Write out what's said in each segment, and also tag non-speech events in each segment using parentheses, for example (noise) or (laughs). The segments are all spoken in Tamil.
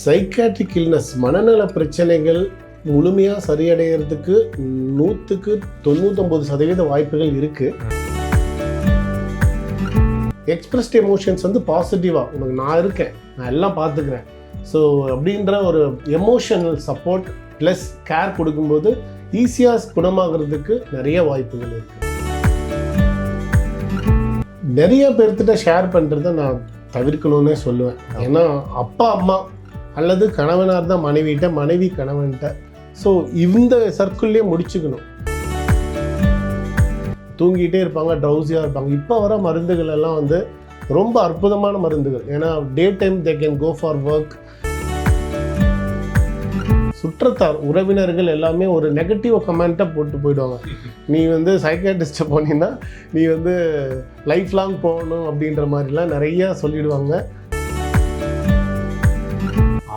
சைக்காட்ரிக் இல்னஸ் மனநல பிரச்சனைகள் முழுமையாக சரியடைகிறதுக்கு நூற்றுக்கு தொண்ணூத்தொம்பது சதவீத வாய்ப்புகள் இருக்குது எக்ஸ்பிரஸ்ட் எமோஷன்ஸ் வந்து பாசிட்டிவாக உனக்கு நான் இருக்கேன் நான் எல்லாம் பார்த்துக்கிறேன். ஸோ அப்படின்ற ஒரு எமோஷனல் சப்போர்ட் ப்ளஸ் கேர் கொடுக்கும்போது ஈஸியாக குணமாகிறதுக்கு நிறைய வாய்ப்புகள் இருக்குது நிறைய பேர்த்திட்ட ஷேர் பண்ணுறத நான் தவிர்க்கணும்னே சொல்லுவேன். ஏன்னா அப்பா அம்மா அல்லது கணவனாக இருந்தால் மனைவிட்ட மனைவி கணவன்கிட்ட ஸோ இந்த சர்க்கிள்லேயே முடிச்சுக்கணும். தூங்கிட்டே இருப்பாங்க ட்ரௌசியாக இருப்பாங்க. இப்போ வர மருந்துகள் எல்லாம் வந்து ரொம்ப அற்புதமான மருந்துகள். ஏன்னா day time they can go for work சுற்றத்தார் உறவினர்கள் எல்லாமே ஒரு நெகட்டிவ் கமெண்ட்டை போட்டு போயிடுவாங்க. நீ வந்து சைக்காட்டிஸ்ட்டை போனீங்கன்னா நீ வந்து லைஃப் லாங் போகணும் அப்படின்ற மாதிரிலாம் நிறையா சொல்லிடுவாங்க.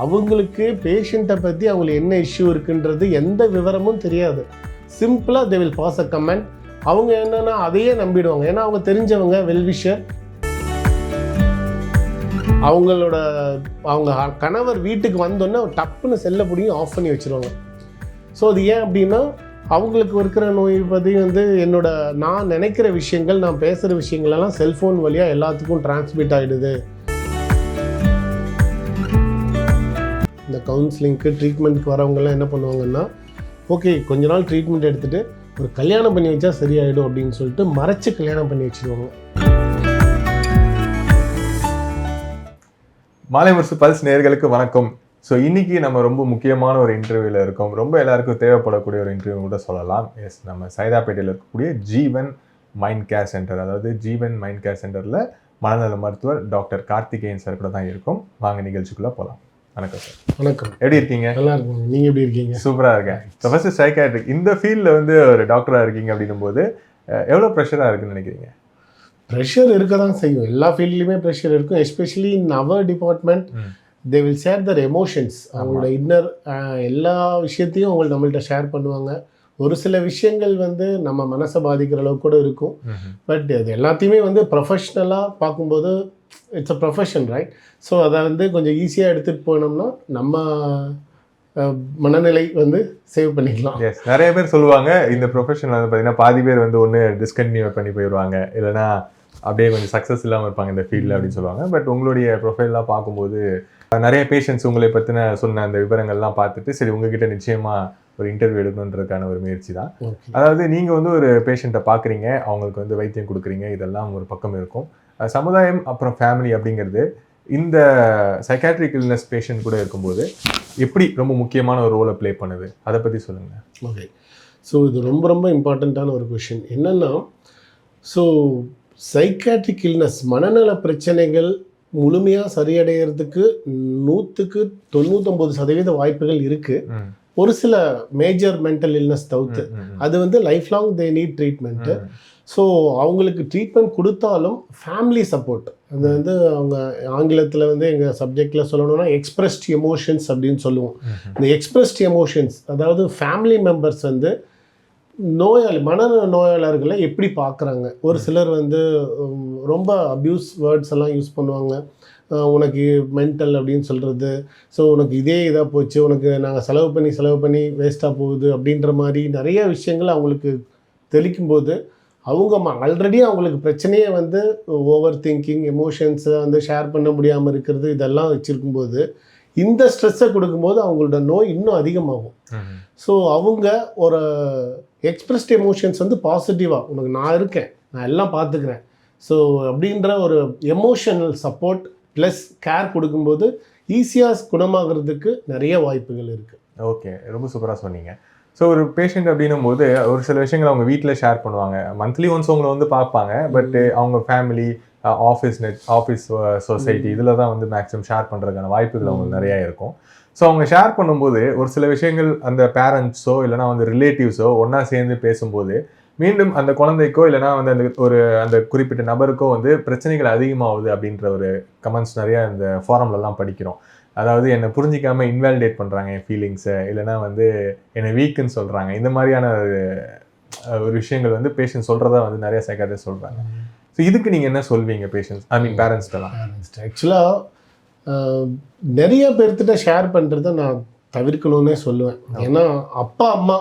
அவங்களுக்கு பேஷண்ட்டை பற்றி அவங்களுக்கு என்ன இஷ்யூ இருக்குன்றது எந்த விவரமும் தெரியாது. சிம்பிளாக they will pass a comment அவங்க என்னென்னா அதையே நம்பிடுவாங்க. ஏன்னா அவங்க தெரிஞ்சவங்க வெல்விஷர் அவங்களோட அவங்க கணவர் வீட்டுக்கு வந்தோடனே டப்புன்னு செல்ல பிடிங்கி ஆஃப் பண்ணி வச்சிருவாங்க. ஸோ அது ஏன் அப்படின்னா அவங்களுக்கு இருக்கிற நோய் பற்றி வந்து என்னோட நான் நினைக்கிற விஷயங்கள் நான் பேசுகிற விஷயங்களெல்லாம் செல்ஃபோன் வழியாக எல்லாத்துக்கும் டிரான்ஸ்மிட் ஆகிடுது இந்த கவுன்சிலிங்க்கு ட்ரீட்மெண்ட்க்கு வரவங்கெல்லாம் என்ன பண்ணுவாங்கன்னா ஓகே கொஞ்ச நாள் ட்ரீட்மெண்ட் எடுத்துகிட்டு ஒரு கல்யாணம் பண்ணி வச்சா சரியாயிடும் அப்படின்னு சொல்லிட்டு மறைச்சு கல்யாணம் பண்ணி வச்சுருவாங்க. மாலை முரசு பல்ஸ் நேர்களுக்கு வணக்கம். ஸோ இன்றைக்கி நம்ம ரொம்ப முக்கியமான ஒரு இன்டர்வியூவில் இருக்கோம். ரொம்ப எல்லாருக்கும் தேவைப்படக்கூடிய ஒரு இன்டர்வியூ கூட சொல்லலாம். எஸ் நம்ம சைதாப்பேட்டையில் இருக்கக்கூடிய ஜீவன் மைண்ட் கேர் சென்டர் அதாவது ஜீவன் மைண்ட் கேர் சென்டரில் மனநல மருத்துவர் டாக்டர் கார்த்திகேயன் சார் கூட தான் இருக்கும். வாங்க நிகழ்ச்சிக்குள்ளே போகலாம் வணக்கம் சார். வணக்கம். எப்படி இருக்கீங்க? நல்லா இருக்குங்க நீங்கள் எப்படி இருக்கீங்க? சூப்பராக இருக்கேன். ஸோ ஃபர்ஸ்ட் சைக்காட்ரிக் இந்த ஃபீல்டில் வந்து ஒரு டாக்டராக இருக்கீங்க அப்படின்னும் போது எவ்வளோ ப்ரெஷராக இருக்குன்னு நினைக்கிறீங்க? ப்ரெஷர் இருக்க தான் செய்யும். எல்லா ஃபீல்ட்லேயுமே ப்ரெஷர் இருக்கும். Especially in our department. They will share their emotions அவங்களோட இன்னர் எல்லா விஷயத்தையும் அவங்க நம்மள்ட்ட ஷேர் பண்ணுவாங்க. ஒரு சில விஷயங்கள் வந்து நம்ம மனசை பாதிக்கிற அளவுக்கு கூட இருக்கும். பட் அது எல்லாத்தையுமே வந்து ப்ரொஃபஷ்னலாக பார்க்கும்போது it's a profession right so அதை வந்து கொஞ்சம் ஈஸியாக எடுத்துகிட்டு போனோம்னா நம்ம மனநிலை வந்து சேவ் பண்ணிக்கலாம். எஸ் நிறைய பேர் சொல்லுவாங்க இந்த ப்ரொஃபஷன் வந்து பார்த்தீங்கன்னா பாதி பேர் வந்து ஒன்று டிஸ்கண்டினியூ பண்ணி போயிடுவாங்க. இல்லைன்னா அப்படியே கொஞ்சம் சக்ஸஸ் இல்லாமல் இருப்பாங்க இந்த ஃபீல்டில் அப்படின்னு சொல்லுவாங்க. பட் உங்களுடைய ப்ரொஃபைல்லாம் பார்க்கும்போது நிறைய பேஷண்ட்ஸ் உங்களை பற்றின சொன்ன அந்த விவரங்கள்லாம் பார்த்துட்டு சரி உங்ககிட்ட நிச்சயமாக ஒரு இன்டர்வியூ எடுக்கணுன்றதுக்கான ஒரு முயற்சி தான். அதாவது நீங்கள் வந்து ஒரு பேஷண்ட்டை பார்க்குறீங்க அவங்களுக்கு வந்து வைத்தியம் கொடுக்குறீங்க இதெல்லாம் ஒரு பக்கம் இருக்கும். சமுதாயம் அப்புறம் ஃபேமிலி அப்படிங்கிறது இந்த சைக்காட்ரிக் இல்னஸ் பேஷண்ட் கூட இருக்கும்போது எப்படி ரொம்ப முக்கியமான ஒரு ரோலை ப்ளே பண்ணுது? அதை பற்றி சொல்லுங்கள் ஓகே ஸோ இது ரொம்ப ரொம்ப இம்பார்ட்டண்ட்டான ஒரு கொஷின் என்னென்னா ஸோ சைக்காட்ரிக் இல்னஸ் மனநல பிரச்சனைகள் முழுமையாக சரியடைகிறதுக்கு நூற்றுக்கு தொண்ணூத்தொம்பது சதவீத வாய்ப்புகள் இருக்குது ஒரு சில மேஜர் மென்டல் இல்னஸ் தவிர்த்து. அது வந்து life long they need treatment so அவங்களுக்கு ட்ரீட்மெண்ட் கொடுத்தாலும் ஃபேமிலி சப்போர்ட் அது வந்து அவங்க ஆங்கிலத்தில் வந்து எங்கள் சப்ஜெக்டில் சொல்லணும்னா எக்ஸ்பிரஸ்ட் எமோஷன்ஸ் அப்படின்னு சொல்லுவோம். இந்த எக்ஸ்பிரஸ்ட் எமோஷன்ஸ் அதாவது ஃபேமிலி மெம்பர்ஸ் வந்து நோயாளி மன நோயாளர்களை எப்படி பார்க்குறாங்க? ஒரு சிலர் வந்து ரொம்ப அப்யூஸ் வேர்ட்ஸ் எல்லாம் யூஸ் பண்ணுவாங்க. உனக்கு மென்டல் அப்படின்னு சொல்கிறது ஸோ உனக்கு இதே இதாக போச்சு உனக்கு நாங்கள் செலவு பண்ணி செலவு பண்ணி வேஸ்ட்டாக போகுது அப்படின்ற மாதிரி நிறைய விஷயங்கள் அவங்களுக்கு தெளிக்கும்போது அவங்க ஆல்ரெடி அவங்களுக்கு பிரச்சனையே வந்து ஓவர் திங்கிங் எமோஷன்ஸை வந்து ஷேர் பண்ண முடியாமல் இருக்கிறது இதெல்லாம் வச்சுருக்கும்போது இந்த ஸ்ட்ரெஸ்ஸை கொடுக்கும்போது அவங்களோட நோய் இன்னும் அதிகமாகும். ஸோ அவங்க ஒரு எக்ஸ்பிரஸ்ட் எமோஷன்ஸ் வந்து பாசிட்டிவாக உனக்கு நான் இருக்கேன் நான் எல்லாம் பார்த்துக்கிறேன். ஸோ அப்படின்ற ஒரு எமோஷனல் சப்போர்ட் ப்ளஸ் கேர் கொடுக்கும்போது ஈஸியாக குணமாகிறதுக்கு நிறைய வாய்ப்புகள் இருக்குது ஓகே ரொம்ப சூப்பராக சொன்னீங்க. ஸோ ஒரு பேஷண்ட் அப்படின்னும் போது ஒரு சில விஷயங்கள் அவங்க வீட்டில் ஷேர் பண்ணுவாங்க. மந்த்லி ஒன்ஸ் உங்களை வந்து பார்ப்பாங்க. பட் அவங்க family office net office society இதில் தான் வந்து மேக்ஸிமம் ஷேர் பண்ணுறதுக்கான வாய்ப்புகள் அவங்களுக்கு நிறையா இருக்கும். ஸோ அவங்க ஷேர் பண்ணும்போது ஒரு சில விஷயங்கள் அந்த பேரண்ட்ஸோ இல்லைனா வந்து ரிலேட்டிவ்ஸோ ஒன்றா சேர்ந்து பேசும்போது மீண்டும் அந்த குழந்தைக்கோ இல்லைனா வந்து அந்த ஒரு அந்த குறிப்பிட்ட நபருக்கோ வந்து பிரச்சனைகள் அதிகமாகுது அப்படின்ற ஒரு கமெண்ட்ஸ் நிறையா இந்த ஃபாரம்லலாம் படிக்கிறோம். அதாவது என்னை புரிஞ்சிக்காம இன்வாலிடேட் பண்ணுறாங்க என் ஃபீலிங்ஸை இல்லைனா வந்து என்னை வீக்குன்னு சொல்கிறாங்க இந்த மாதிரியான ஒரு விஷயங்கள் வந்து பேஷண்ட் சொல்கிறதா வந்து நிறைய சைக்காட்ரிஸ்ட் சொல்கிறாங்க ஸோ இதுக்கு நீங்கள் என்ன சொல்வீங்க பேஷண்ட்ஸ் ஐ மீன் பேரண்ட்ஸ்டெல்லாம் ஆக்சுவலாக நிறைய பேர்த்திட்ட ஷேர் பண்ணுறத நான் தவிர்க்கணும்னே சொல்லுவேன். ஏன்னா அப்பா அம்மா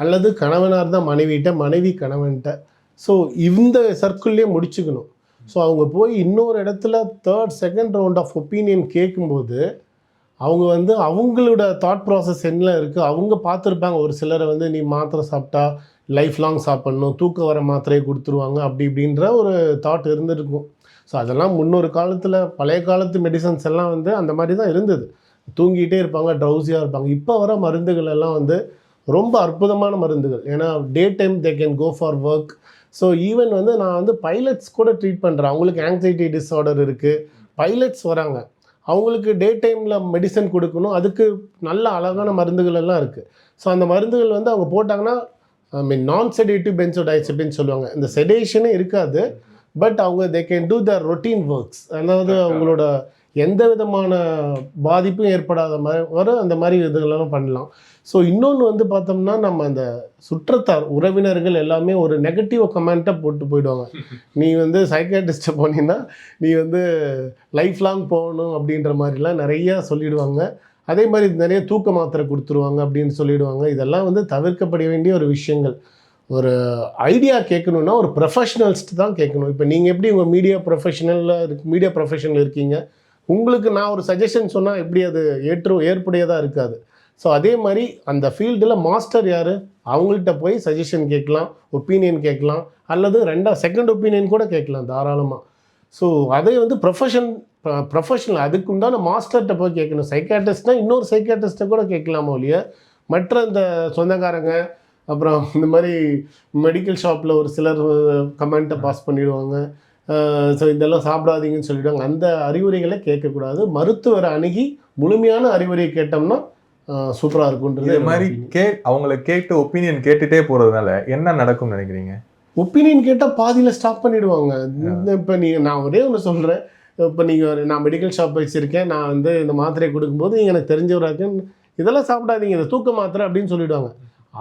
அல்லது கணவனாக இருந்தால் மனைவிட்ட மனைவி கணவன்கிட்ட ஸோ இந்த சர்க்கிள்லேயே முடிச்சுக்கணும். ஸோ அவங்க போய் இன்னொரு இடத்துல third second round of opinion கேட்கும்போது அவங்க வந்து அவங்களோட தாட் ப்ராசஸ் என்ன இருக்குது அவங்க பார்த்துருப்பாங்க. ஒரு சிலரை வந்து நீ மாத்திரை சாப்பிட்டா லைஃப் லாங் சாப்பிட்ணும். தூக்கம் வர மாத்திரையை கொடுத்துருவாங்க. அப்படி இப்படின்ற ஒரு தாட் இருந்திருக்கும். ஸோ அதெல்லாம் முன்னொரு காலத்தில் பழைய காலத்து மெடிசன்ஸ் எல்லாம் வந்து அந்த மாதிரி தான் இருந்தது. தூங்கிட்டே இருப்பாங்க ட்ரௌசியாக இருப்பாங்க. இப்போ வர மருந்துகள் எல்லாம் வந்து ரொம்ப அற்புதமான மருந்துகள். ஏன்னா day time they can go for work so even வந்து நான் வந்து பைலட்ஸ் கூட ட்ரீட் பண்ணுறேன் அவங்களுக்கு ஆங்ஸைட்டி டிஸார்டர் இருக்குது பைலட்ஸ் வராங்க. அவங்களுக்கு டே டைமில் மெடிசன் கொடுக்கணும். அதுக்கு நல்ல அழகான மருந்துகள் எல்லாம் இருக்குது ஸோ அந்த மருந்துகள் வந்து அவங்க போட்டாங்கன்னா ஐ மீன் நான் செடேட்டிவ் பென்சோடைசபின்னு சொல்லுவாங்க. இந்த செடேஷனே இருக்காது. பட் அவங்க they can do the routine works அதாவது அவங்களோட எந்த விதமான பாதிப்பும் ஏற்படாத மாதிரி வர அந்த மாதிரி இதுகளெல்லாம் பண்ணலாம். ஸோ இன்னொன்று வந்து பார்த்தோம்னா நம்ம அந்த சுற்றத்தார் உறவினர்கள் எல்லாமே ஒரு நெகட்டிவ் கமெண்ட்டை போட்டு போயிடுவாங்க. (laughs) நீ வந்து சைக்காட்டிஸ்ட்டை போனீங்கன்னா நீ வந்து லைஃப் லாங் போகணும் அப்படின்ற மாதிரிலாம் நிறைய சொல்லிடுவாங்க. அதே மாதிரி நிறைய தூக்க மாத்திரை கொடுத்துருவாங்க அப்படின்னு சொல்லிடுவாங்க. இதெல்லாம் வந்து தவிர்க்கப்பட வேண்டிய ஒரு விஷயங்கள். ஒரு ஐடியா கேட்கணுன்னா ஒரு ப்ரொஃபஷனல்ஸ்ட்டு தான் கேட்கணும். இப்போ நீங்கள் எப்படி உங்கள் மீடியா ப்ரொஃபஷனலில் இருக்கு மீடியா ப்ரொஃபஷனல் இருக்கீங்க? உங்களுக்கு நான் ஒரு சஜஷன் சொன்னால் எப்படி அது ஏற்று ஏற்புடையதாக இருக்காது. ஸோ அதே மாதிரி அந்த ஃபீல்டில் மாஸ்டர் யார்? அவங்கள்ட்ட போய் சஜஷன் கேட்கலாம் ஒப்பீனியன் கேட்கலாம் அல்லது ரெண்டா செகண்ட் ஒப்பீனியன் கூட கேட்கலாம் தாராளமாக ஸோ அதை வந்து ப்ரொஃபஷன் ப்ரொஃபஷனல் அதுக்குண்டான மாஸ்டர்கிட்ட போய் கேட்கணும். சைக்காட்டிஸ்ட்னா இன்னொரு சைக்காட்டிஸ்ட்டை கூட கேட்கலாமோ இல்லையா? மற்ற இந்த சொந்தக்காரங்க அப்புறம் இந்த மாதிரி மெடிக்கல் ஷாப்பில் ஒரு சிலர் uh, கமெண்ட்டை பாஸ் பண்ணிடுவாங்க. ஸோ இதெல்லாம் சாப்பிடாதீங்கன்னு சொல்லிடுவாங்க. அந்த அறிவுரைகளை கேட்கக்கூடாது. மருத்துவரை அணுகி முழுமையான அறிவுரை கேட்டோம்னா சூப்பராக இருக்குன்றது இது மாதிரி கே அவங்கள கேட்டு ஒப்பீனியன் கேட்டுட்டே போறதுனால என்ன நடக்கும்னு நினைக்கிறீங்க? ஒப்பீனியன் கேட்டால் பாதியில் ஸ்டாப் பண்ணிடுவாங்க. இப்போ நீங்கள் நான் ஒரே ஒன்று சொல்கிறேன் இப்போ நீங்கள் நான் மெடிக்கல் ஷாப் வச்சுருக்கேன். நான் வந்து இந்த மாத்திரையை கொடுக்கும்போது நீங்கள் எனக்கு தெரிஞ்சவராக இதெல்லாம் சாப்பிடாதீங்க. இதை தூக்க மாத்திரை அப்படின்னு சொல்லிடுவாங்க.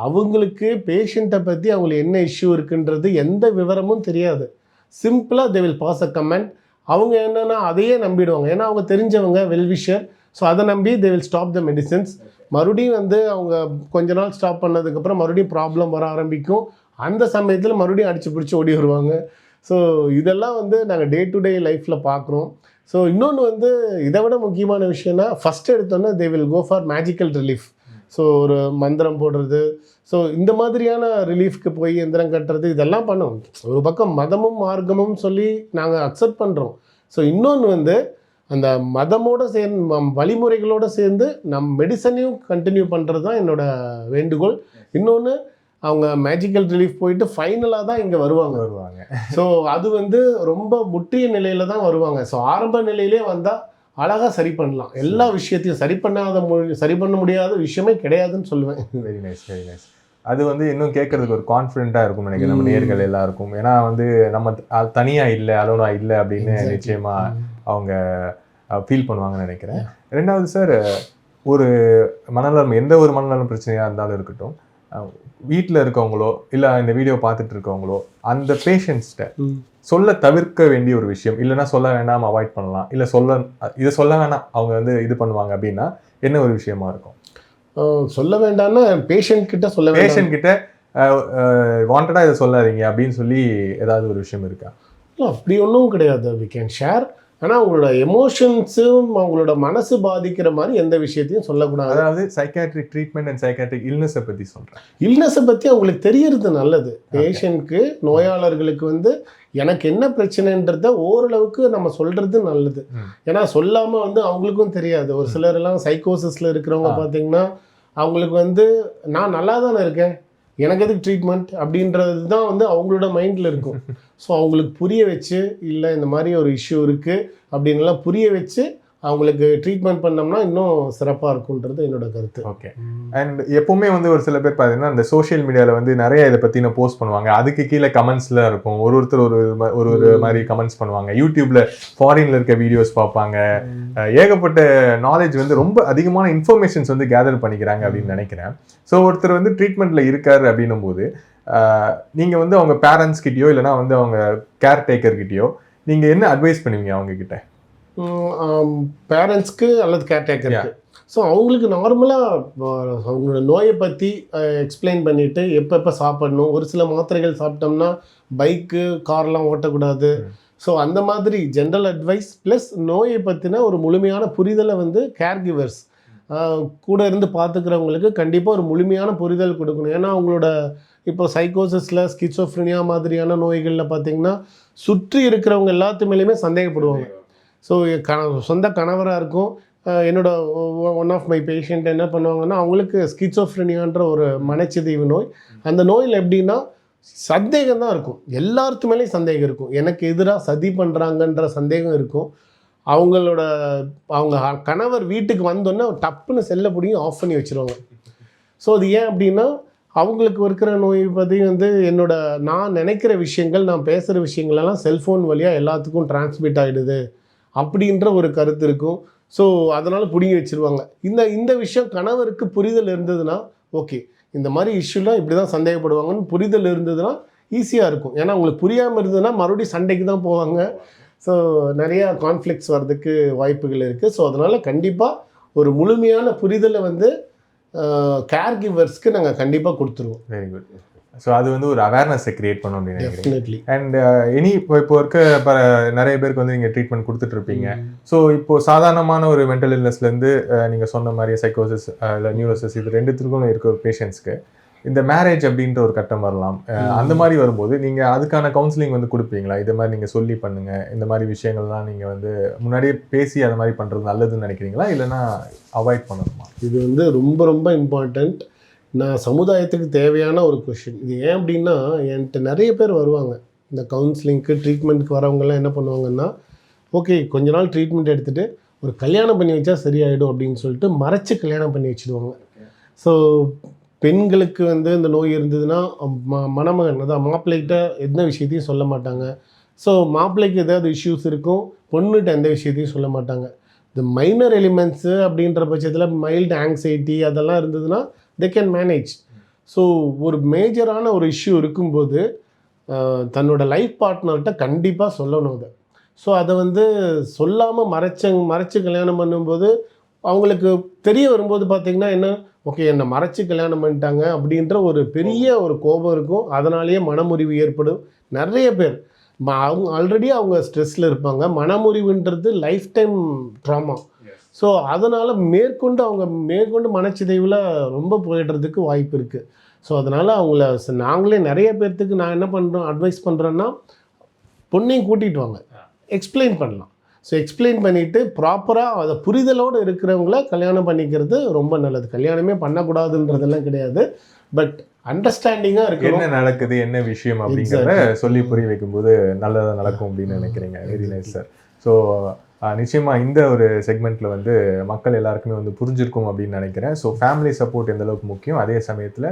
அவங்களுக்கு பேஷண்ட்டை பற்றி அவங்களுக்கு என்ன இஷ்யூ இருக்குன்றது எந்த விவரமும் தெரியாது. சிம்பிளாக they will pass a comment அவங்க என்னென்னா அதையே நம்பிடுவாங்க. ஏன்னா அவங்க தெரிஞ்சவங்க வெல்விஷர் ஸோ அதை நம்பி they will stop the medicines மறுபடியும் வந்து அவங்க கொஞ்ச நாள் ஸ்டாப் பண்ணதுக்கப்புறம் மறுபடியும் ப்ராப்ளம் வர ஆரம்பிக்கும். அந்த சமயத்தில் மறுபடியும் அடிச்சு பிடிச்சி ஓடி வருவாங்க. ஸோ இதெல்லாம் வந்து நாங்கள் டே டு டே லைஃப்பில் பார்க்குறோம் ஸோ இன்னொன்று வந்து இதை விட முக்கியமான விஷயம்னா ஃபஸ்ட் எடுத்தோன்னே they will go for magical relief so ஒரு மந்திரம் போடுறது. ஸோ இந்த மாதிரியான ரிலீஃப்க்கு போய் எந்திரம் கட்டுறது இதெல்லாம் பண்ணுவோம் ஒரு பக்கம் மதமும் மார்க்கமும் சொல்லி நாங்கள் அக்செப்ட் பண்ணுறோம் ஸோ இன்னொன்று வந்து அந்த மதமோட சேர்ந்து வழிமுறைகளோட சேர்ந்து நம் மெடிசனையும் கண்டினியூ பண்ணுறது தான் என்னோட வேண்டுகோள். இன்னொன்று அவங்க மேஜிக்கல் ரிலீஃப் போயிட்டு ஃபைனலாக தான் இங்கே வருவாங்க. வருவாங்க. ஸோ அது வந்து ரொம்ப முற்றிய நிலையில தான் வருவாங்க. ஸோ ஆரம்ப நிலையிலே வந்தால் அழகாக சரி பண்ணலாம். எல்லா விஷயத்தையும் சரி பண்ணாத சரி பண்ண முடியாத விஷயமே கிடையாதுன்னு சொல்லுவேன். வெரி நைஸ் வெரி நைஸ் அது வந்து இன்னும் கேட்கறதுக்கு ஒரு கான்ஃபிடென்ட்டாக இருக்கும் நினைக்கிறேன் நம்ம நேர்கள் எல்லாருக்கும். ஏன்னா வந்து நம்ம த- தனியா இல்லை அலோனா இல்லை அப்படின்னு Exactly. நிச்சயமா அவங்க ஃபீல் பண்ணுவாங்கன்னு நினைக்கிறேன். ரெண்டாவது சார் ஒரு மனநலம் எந்த ஒரு மனநலம் பிரச்சனையாக இருந்தாலும் இருக்கட்டும் வீட்டில் இருக்கவங்களோ இல்லை இந்த வீடியோ பார்த்துட்டு இருக்கவங்களோ அந்த பேஷண்ட்ஸ்கிட்ட சொல்ல தவிர்க்க வேண்டிய ஒரு விஷயம். இல்லைன்னா சொல்ல வேண்டாம் அவாய்ட் பண்ணலாம். இல்லை சொல்ல இதை சொல்ல வேணாம் அவங்க வந்து இது பண்ணுவாங்க அப்படின்னா என்ன ஒரு விஷயமா இருக்கும்? சொல்ல வேண்டாம்னா பேஷண்ட் கிட்ட சொல்ல பேஷண்ட் கிட்ட வாண்டடா இதை சொல்லாதீங்க அப்படின்னு சொல்லி ஏதாவது ஒரு விஷயம் இருக்கா? இல்ல, அப்படி ஒன்றும் கிடையாது. வி கேன் ஷேர் ஆனால் அவங்களோட எமோஷன்ஸும் அவங்களோட மனசு பாதிக்கிற மாதிரி எந்த விஷயத்தையும் சொல்லக்கூடாது. அதாவது சைக்காட்ரிக் ட்ரீட்மெண்ட் அண்ட் சைக்காட்ரிக் இல்னஸை பத்தி சொல்றேன். இல்னஸை பற்றி அவங்களுக்கு தெரியறது நல்லது. பேஷண்ட்க்கு நோயாளர்களுக்கு வந்து எனக்கு என்ன பிரச்சனைன்றத ஓரளவுக்கு நம்ம சொல்றது நல்லது. ஏன்னா சொல்லாம வந்து அவங்களுக்கும் தெரியாது. ஒரு சிலர் எல்லாம் சைக்கோசிஸ்ல இருக்கிறவங்க. பார்த்தீங்கன்னா அவங்களுக்கு வந்து நான் நல்லா தானே இருக்கேன். எனக்கு எதுக்கு ட்ரீட்மெண்ட் அப்படின்றது தான் வந்து அவங்களோட மைண்டில் இருக்கும். ஸோ அவங்களுக்கு புரிய வச்சு இல்லை இந்த மாதிரி ஒரு இஷ்யூ இருக்குது அப்படின்லாம் புரிய வச்சு அவங்களுக்கு ட்ரீட்மெண்ட் பண்ணோம்னா இன்னும் சிறப்பாக இருக்குன்றது என்னோட கருத்து. ஓகே அண்ட் எப்பவுமே வந்து ஒரு சில பேர் பார்த்தீங்கன்னா இந்த சோஷியல் மீடியால வந்து நிறைய இதை பத்தின போஸ்ட் பண்ணுவாங்க. அதுக்கு கீழே கமெண்ட்ஸ்ல இருக்கும். ஒரு ஒருத்தர் ஒரு ஒரு ஒரு மாதிரி கமெண்ட்ஸ் பண்ணுவாங்க. யூடியூப்ல ஃபாரின்ல இருக்க வீடியோஸ் பார்ப்பாங்க. ஏகப்பட்ட நாலேஜ் வந்து ரொம்ப அதிகமான இன்ஃபர்மேஷன்ஸ் வந்து கேதர் பண்ணிக்கிறாங்க அப்படின்னு நினைக்கிறேன். ஸோ ஒருத்தர் வந்து ட்ரீட்மெண்ட்ல இருக்காரு அப்படின்னும் போது அஹ், நீங்க வந்து அவங்க பேரண்ட்ஸ் கிட்டயோ இல்லைன்னா வந்து அவங்க கேர் டேக்கர் கிட்டயோ நீங்க என்ன அட்வைஸ் பண்ணுவீங்க அவங்க கிட்ட பேரண்ட்ஸ்க்கு அல்லது கேர்டேக்கருக்கு ஸோ அவங்களுக்கு நார்மலாக அவங்களோட நோயை பற்றி எக்ஸ்பிளைன் பண்ணிவிட்டு எப்பப்போ சாப்பிடணும் ஒரு சில மாத்திரைகள் சாப்பிட்டோம்னா பைக்கு கார்லாம் ஓட்டக்கூடாது. ஸோ அந்த மாதிரி ஜென்ரல் அட்வைஸ் ப்ளஸ் நோயை பற்றின ஒரு முழுமையான புரிதலை வந்து கேர் கிவர்ஸ் கூட இருந்து பார்த்துக்கிறவங்களுக்கு கண்டிப்பாக ஒரு முழுமையான புரிதல் கொடுக்கணும். ஏன்னா அவங்களோட இப்போ சைக்கோசிஸில் ஸ்கிச்சோஃப்ரினியா மாதிரியான நோய்களில் பார்த்தீங்கன்னா சுற்றி இருக்கிறவங்க எல்லாத்து மேலேயுமே சந்தேகப்படுவாங்க ஸோ கண சொந்த கணவராக இருக்கும். என்னோடய என்னோட ஒன் ஆஃப் மை பேஷண்ட் என்ன பண்ணுவாங்கன்னா அவங்களுக்கு ஸ்கிச்சோஃப்ரினியான்ற ஒரு மனச்சிதைவு நோய். அந்த நோயில் எப்படின்னா சந்தேகம் தான் இருக்கும். எல்லாத்து மேலேயும் சந்தேகம் இருக்கும். எனக்கு எதிராக சதி பண்ணுறாங்கன்ற சந்தேகம் இருக்கும். அவங்களோட அவங்க கணவர் வீட்டுக்கு வந்தோன்னே டப்புன்னு செல்ல பிடிக்கும் ஆஃப் பண்ணி வச்சிருவாங்க. ஸோ அது ஏன் அப்படின்னா அவங்களுக்கு இருக்கிற நோய் பற்றி வந்து என்னோட நான் நினைக்கிற விஷயங்கள் நான் பேசுகிற விஷயங்களெல்லாம் செல்ஃபோன் வழியாக எல்லாத்துக்கும் டிரான்ஸ்மிட் ஆகிடுது அப்படின்ற ஒரு கருத்து இருக்கும். ஸோ அதனால் பிடுங்கி வச்சிருவாங்க. இந்த இந்த விஷயம் கணவருக்கு புரிதல் இருந்ததுன்னா ஓகே இந்த மாதிரி இஷ்யூலாம் இப்படி தான் சந்தேகப்படுவாங்கன்னு புரிதல் இருந்ததுன்னா ஈஸியாக இருக்கும். ஏன்னா அவங்களுக்கு புரியாமல் இருந்ததுன்னா மறுபடியும் சண்டைக்கு தான் போவாங்க. ஸோ நிறையா கான்ஃப்ளிக்ஸ் வர்றதுக்கு வாய்ப்புகள் இருக்குது ஸோ அதனால் கண்டிப்பாக ஒரு முழுமையான புரிதலை வந்து கேர் கிவர்ஸ்க்கு நாங்கள் கண்டிப்பாக கொடுத்துருவோம். வெரி குட் ஸோ அது வந்து ஒரு அவேர்னஸை கிரியேட் பண்ணும் அப்படின்னு நினைக்கிறேன். அண்ட் எனி இப்போ இப்போ இருக்க நிறைய பேருக்கு வந்து நீங்கள் ட்ரீட்மெண்ட் கொடுத்துட்டு இருப்பீங்க ஸோ இப்போ சாதாரணமான ஒரு மென்டல் இல்னஸ்லேருந்து நீங்கள் சொன்ன மாதிரி சைக்கோசிஸ் இல்லை நியூரோசிஸ் இது ரெண்டுத்துக்கும் இருக்க பேஷண்ட்ஸ்க்கு இந்த மேரேஜ் அப்படின்ற ஒரு கட்டம் வரலாம். அந்த மாதிரி வரும்போது நீங்கள் அதுக்கான கவுன்சிலிங் வந்து கொடுப்பீங்களா? இது மாதிரி நீங்கள் சொல்லி பண்ணுங்க. இந்த மாதிரி விஷயங்கள்லாம் நீங்கள் வந்து முன்னாடியே பேசி அது மாதிரி பண்ணுறது நல்லதுன்னு நினைக்கிறீங்களா? இல்லைன்னா அவாய்ட் பண்ணணுமா? இது வந்து ரொம்ப ரொம்ப இம்பார்ட்டண்ட் நான் சமுதாயத்துக்கு தேவையான ஒரு கொஷின் இது ஏன் அப்படின்னா என்கிட்ட நிறைய பேர் வருவாங்க. இந்த கவுன்சிலிங்க்கு ட்ரீட்மெண்ட்டுக்கு வரவங்கெல்லாம் என்ன பண்ணுவாங்கன்னா ஓகே கொஞ்ச நாள் ட்ரீட்மெண்ட் எடுத்துகிட்டு ஒரு கல்யாணம் பண்ணி வச்சா சரியாயிடும் அப்படின்னு சொல்லிட்டு மறைச்சு கல்யாணம் பண்ணி வச்சுடுவாங்க. ஸோ பெண்களுக்கு வந்து இந்த நோய் இருந்ததுன்னா ம மணமகன் அதான் மாப்பிள்ளைகிட்ட எந்த விஷயத்தையும் சொல்ல மாட்டாங்க. ஸோ மாப்பிள்ளைக்கு ஏதாவது இஷ்யூஸ் இருக்கும் பொண்ணுகிட்ட எந்த விஷயத்தையும் சொல்ல மாட்டாங்க. இந்த மைனர் எலிமெண்ட்ஸு அப்படின்ற பட்சத்தில் மைல்டு ஆங்ஸைட்டி அதெல்லாம் இருந்ததுன்னா தே கேன் மேனேஜ் ஸோ ஒரு மேஜரான ஒரு இஷ்யூ இருக்கும்போது தன்னோட லைஃப் பார்ட்னர்கிட்ட கண்டிப்பாக சொல்லணும் அதை. ஸோ அதை வந்து சொல்லாமல் மறைச்ச மறைச்சு கல்யாணம் பண்ணும்போது அவங்களுக்கு தெரிய வரும்போது பார்த்திங்கன்னா என்ன? ஓகே என்னை மறைச்சு கல்யாணம் பண்ணிட்டாங்க அப்படின்ற ஒரு பெரிய ஒரு கோபம் இருக்கும். அதனாலேயே மனமுறிவு ஏற்படும். நிறைய பேர் ம- அவங்க ஆல்ரெடி அவங்க ஸ்ட்ரெஸ்ஸில் இருப்பாங்க. மனமுறிவுன்றது லைஃப் டைம் ட்ராமா ஸோ அதனால் மேற்கொண்டு அவங்க மேற்கொண்டு மனச்சிதைவில் ரொம்ப போயிடுறதுக்கு வாய்ப்பு இருக்குது ஸோ அதனால் அவங்கள நாங்களே நிறைய பேர்த்துக்கு நான் என்ன பண்ணுறோம் அட்வைஸ் பண்ணுறேன்னா பொண்ணையும் கூட்டிகிட்டு வாங்க. எக்ஸ்பிளைன் பண்ணலாம். ஸோ எக்ஸ்பிளைன் பண்ணிவிட்டு ப்ராப்பராக அதை புரிதலோடு இருக்கிறவங்கள கல்யாணம் பண்ணிக்கிறது ரொம்ப நல்லது. கல்யாணமே பண்ணக்கூடாதுன்றதெல்லாம் கிடையாது. பட் அண்டர்ஸ்டாண்டிங்காக இருக்கணும். என்ன நடக்குது என்ன விஷயம் அப்படிங்கிறத சொல்லி புரிய வைக்கும்போது நல்லதா நடக்கும் அப்படின்னு நினைக்கிறீங்க. வெரி நைஸ் சார் ஸோ நிச்சயமாக இந்த ஒரு செக்மெண்ட்டில் வந்து மக்கள் எல்லாருக்குமே வந்து புரிஞ்சிருக்கும் அப்படின்னு நினைக்கிறேன். ஸோ ஃபேமிலி சப்போர்ட் எந்த அளவுக்கு முக்கியம்? அதே சமயத்தில்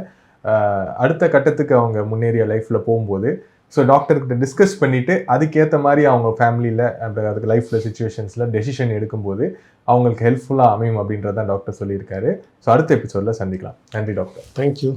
அடுத்த கட்டத்துக்கு அவங்க முன்னேறிய லைஃப்பில் போகும்போது ஸோ டாக்டர்கிட்ட டிஸ்கஸ் பண்ணிவிட்டு அதுக்கேற்ற மாதிரி அவங்க ஃபேமிலியில் அதுக்கு லைஃப்பில் சுச்சுவேஷன்ஸில் டெசிஷன் எடுக்கும்போது அவங்களுக்கு ஹெல்ப்ஃபுல்லாக அமையும் அப்படின்றதான் டாக்டர் சொல்லியிருக்காரு. ஸோ அடுத்த எபிசோடில் சந்திக்கலாம். நன்றி டாக்டர் தேங்க்யூ